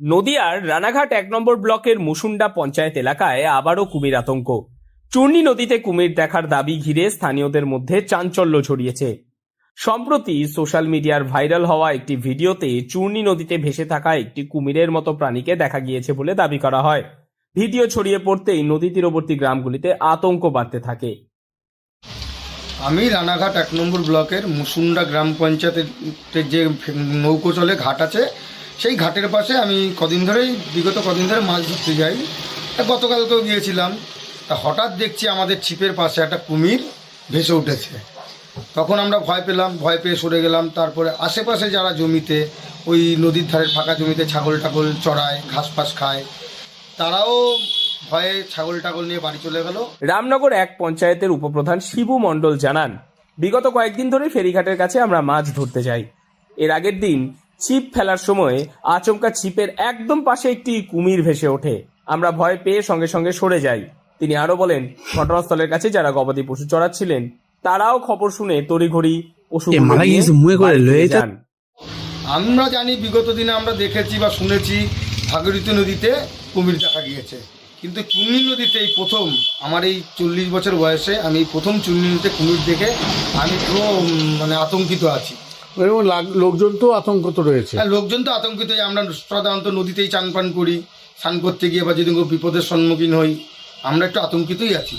নদিয়ার রানাঘাট এক নম্বর ব্লকের মুসুন্ডা পঞ্চায়েত এলাকায় আবারও কুমির আতঙ্ক। চূর্ণী নদীতে কুমির দেখার দাবি ঘিরে স্থানীয়দের মধ্যে চাঞ্চল্য ছড়িয়েছে। সম্প্রতি সোশ্যাল মিডিয়ার ভাইরাল হওয়া একটি ভিডিওতে চূর্ণী নদীতে ভেসে থাকা একটি কুমিরের মতো প্রাণীকে দেখা গিয়েছে বলে দাবি করা হয়। ভিডিও ছড়িয়ে পড়তেই নদী তীরবর্তী গ্রামগুলিতে আতঙ্ক বাড়তে থাকে। আমি রানাঘাট এক নম্বর ব্লকের মুসুন্ডা গ্রাম পঞ্চায়েতের যে নৌকো চলে, ঘাট আছে সেই ঘাটের পাশে আমি কদিন ধরেই, বিগত কদিন ধরে মাছ ধরতে যাই। তা গতকালকেও গিয়েছিলাম। তা হঠাৎ দেখছি আমাদের ছিপের পাশে একটা কুমির ভেসে উঠেছে। তখন আমরা ভয় পেলাম, ভয় পেয়ে সরে গেলাম। তারপরে আশেপাশে যারা জমিতে, ওই নদীর ধারের ফাঁকা জমিতে ছাগল টাগল চড়ায় ঘাস ফাস খায়, তারাও ভয়ে ছাগল টাগল নিয়ে বাড়ি চলে গেল। রামনগর এক পঞ্চায়েতের উপপ্রধান শিবু মণ্ডল জানান, বিগত কয়েকদিন ধরে ফেরিঘাটের কাছে আমরা মাছ ধরতে যাই। এর আগের দিন ছিপ ফেলার সময় আচমকা ছিপের একদম পাশে একটি কুমির ভেসে ওঠে। আমরা ভয় পেয়ে সঙ্গে সঙ্গে সরে যাই। তিনি আরও বলেন ঘটনাস্থলের কাছে যারা গবাদি পশু চড়াচ্ছিলেন তারাও খবর শুনে তড়িঘড়ি পশু যান। আমরা জানি বিগত দিনে আমরা দেখেছি বা শুনেছি ভাগীরথী নদীতে কুমির দেখা গিয়েছে। কিন্তু চুন্নি নদীতে এই প্রথম আমার এই চল্লিশ বছর বয়সে আমি প্রথম চুন্নি নদীতে কুমির দেখে আমি পুরো মানে আতঙ্কিত আছি। এবং লোকজন তো আতঙ্কিত রয়েছে। আর লোকজন তো আতঙ্কিত আমরা সাধারণত নদীতেই চান পান করি, স্নান করতে গিয়ে বা যদি কোনো বিপদের সম্মুখীন হই, আমরা একটু আতঙ্কিতই আছি।